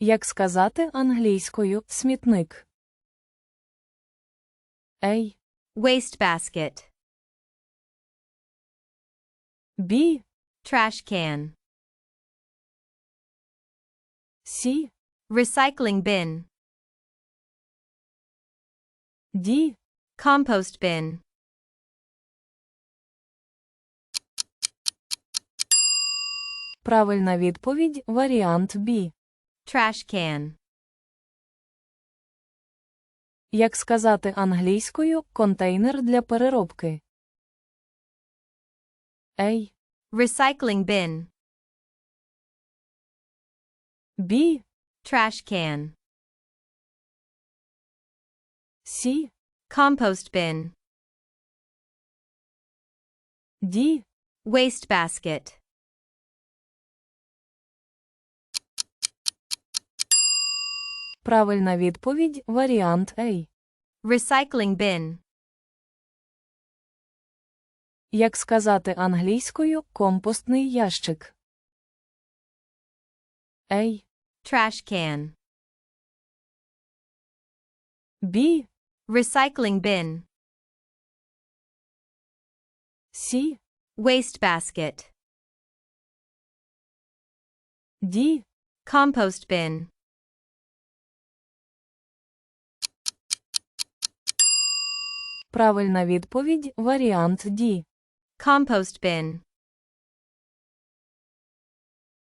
Як сказати англійською смітник? A. Wastebasket. B. Trash can. C. Recycling bin. D. Compost bin. Правильна відповідь варіант B. Trash can. Як сказати англійською контейнер для переробки? A. Recycling bin. B. Trash can. C. Compost bin. D. Wastebasket. Правильна відповідь варіант A. Recycling bin. Як сказати англійською компостний ящик? A. Trash can. B. Recycling bin. C. Wastebasket. D. Compost bin. Правильна відповідь варіант D. Compost bin.